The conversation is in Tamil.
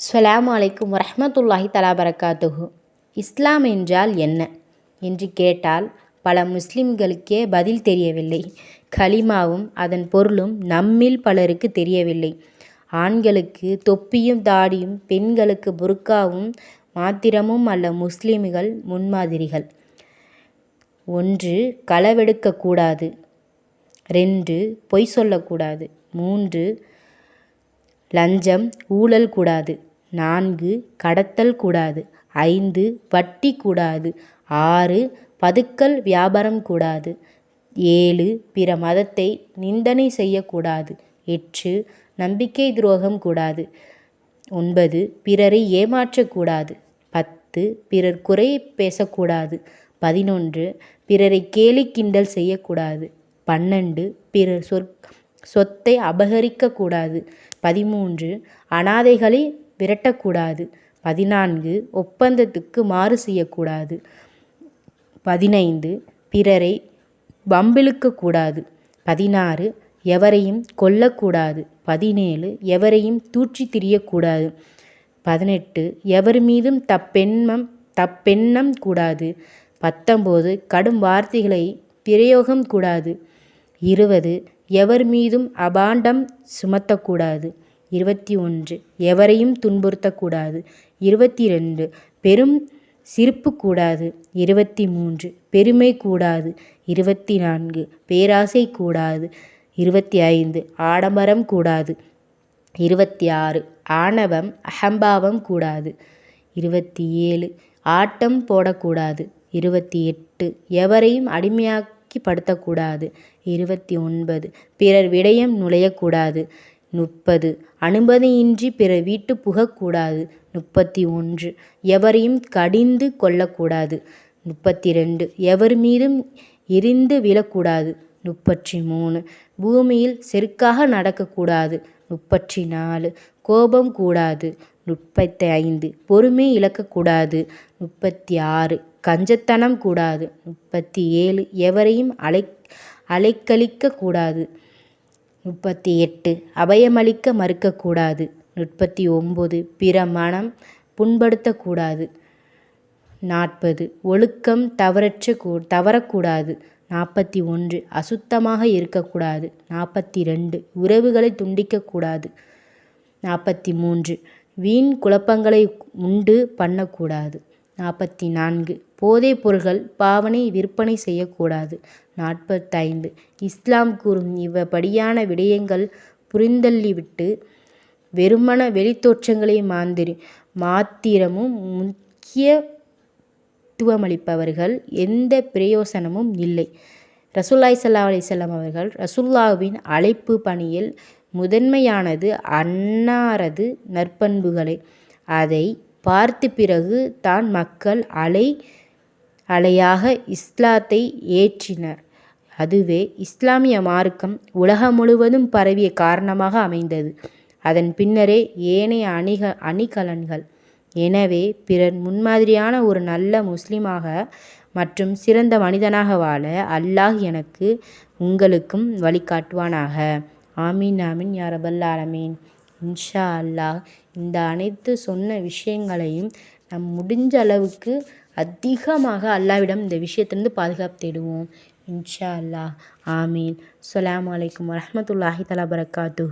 சலாம் அலைக்கும் வரஹமத்துல்லாஹி தலாபரக்காத்துகு இஸ்லாம் என்றால் என்ன? என்று கேட்டால் பல முஸ்லிம்களுக்கே பதில் தெரியவில்லை. கலிமாவும் அதன் பொருளும் நம்மில் பலருக்கு தெரியவில்லை. ஆண்களுக்கு தொப்பியும் தாடியும் பெண்களுக்கு புர்காவும் மாத்திரமும் அல்ல முஸ்லிம்கள் முன்மாதிரிகள். ஒன்று களவெடுக்கக்கூடாது. ரெண்டு பொய் சொல்லக்கூடாது. மூன்று லஞ்சம் ஊழல் கூடாது நான்கு கடத்தல் கூடாது. ஐந்து வட்டி கூடாது. ஆறு பதுக்கல் வியாபாரம் கூடாது. ஏழு பிற மதத்தை நிந்தனை செய்யக்கூடாது. எட்டு நம்பிக்கை துரோகம் கூடாது. ஒன்பது பிறரை ஏமாற்றக்கூடாது. பத்து பிறர் குறை பேசக்கூடாது. பதினொன்று பிறரை கேலி கிண்டல் செய்யக்கூடாது. பன்னெண்டு பிறர் சொற் சொத்தை அபகரிக்கக்கூடாது. பதிமூன்று அனாதைகளை விரட்டக்கூடாது. பதினான்கு ஒப்பந்தத்துக்கு மாறு செய்யக்கூடாது. பதினைந்து பிறரை வம்பிழுக்கக்கூடாது. பதினாறு எவரையும் கொல்லக்கூடாது. பதினேழு எவரையும் தூற்றி திரியக்கூடாது. பதினெட்டு எவர் மீதும் தப்பெண்ணம் தப்பெண்ணம் கூடாது. பத்தொம்போது கடும் வார்த்தைகளை பிரயோகம் கூடாது. இருபது எவர் மீதும் அபாண்டம் சுமத்தக்கூடாது. இருபத்தி ஒன்று. எவரையும் துன்புறுத்தக்கூடாது. இருபத்தி ரெண்டு. பெரும் சிரிப்பு கூடாது இருபத்தி மூன்று. பெருமை கூடாது இருபத்தி நான்கு. பேராசை கூடாது இருபத்தி ஐந்து. ஆடம்பரம் கூடாது இருபத்தி ஆறு. ஆணவம் அகம்பாவம் கூடாது இருபத்தி ஏழு. ஆட்டம் போடக்கூடாது. இருபத்தி எட்டு. எவரையும் அடிமையாக்கி படுத்தக்கூடாது இருபத்தி ஒன்பது. பிறர் விடயம் நுழையக்கூடாது. முப்பது. அனுமதியின்றி பிற வீட்டு புகக்கூடாது. முப்பத்தி ஒன்று. எவரையும் கடிந்து கொள்ளக்கூடாது. முப்பத்தி ரெண்டு. எவர் மீதும் எரிந்து விழக்கூடாது. முப்பத்தி மூணு. பூமியில் செருக்காக நடக்கக்கூடாது. முப்பத்தி நாலு. கோபம் கூடாது. முப்பத்தி ஐந்து. பொறுமை இழக்கக்கூடாது. முப்பத்தி ஆறு. கஞ்சத்தனம் கூடாது. முப்பத்தி ஏழு. எவரையும் அலை அலைக்கழிக்கக்கூடாது. முப்பத்தி எட்டு. அபயமளிக்க மறுக்கக்கூடாது. முப்பத்தி ஒம்பது. பிற மனம் புண்படுத்தக்கூடாது. நாற்பது. ஒழுக்கம் தவறற்ற கூ தவறக்கூடாது. நாற்பத்தி ஒன்று. அசுத்தமாக இருக்கக்கூடாது. நாற்பத்தி ரெண்டு. உறவுகளை துண்டிக்கக்கூடாது. நாற்பத்தி மூன்று. வீண் குழப்பங்களை உண்டு பண்ணக்கூடாது. நாற்பத்தி நான்கு போதைப் பொருள்கள் பாவனை விற்பனை செய்யக்கூடாது. நாற்பத்தைந்து. இஸ்லாம் கூறும் இவ்வப்படியான விடயங்கள் புரிந்தள்ளிவிட்டு வெறுமன வெளித்தோற்றங்களை மாந்திரி மாத்திரமும் முக்கியத்துவமளிப்பவர்கள் எந்த பிரயோசனமும் இல்லை. ரசூல்லாய் சல்லா அலிசல்லாம் அவர்கள் ரசுல்லாவின் அழைப்பு பணியில் முதன்மையானது அன்னாரது நற்பண்புகளை. அதை பார்த்து பிறகு தான் மக்கள் அலை அலையாக இஸ்லாத்தை ஏற்றினர். அதுவே இஸ்லாமிய மார்க்கம் உலகம் முழுவதும் பரவிய காரணமாக அமைந்தது. அதன் பின்னரே ஏனைய அணிக அணிகலன்கள். எனவே பிறர் முன்மாதிரியான ஒரு நல்ல முஸ்லீமாக மற்றும் சிறந்த மனிதனாக வாழ அல்லாஹ் எனக்கு உங்களுக்கும் வழிகாட்டுவானாக. ஆமீன் ஆமீன் யாரபல் ஆலமீன். இன்ஷா அல்லாஹ் இந்த அனைத்து சொன்ன விஷயங்களையும் நம் முடிஞ்ச அளவுக்கு அதிகமாக அல்லாவிடம் இந்த விஷயத்திலிருந்து பாதுகாப்பு தேடுவோம். இன்ஷா அல்லாஹ் ஆமீன். அலாம் வலைக்கம் வரமத்துல்லாஹி தலா பரக்காத்து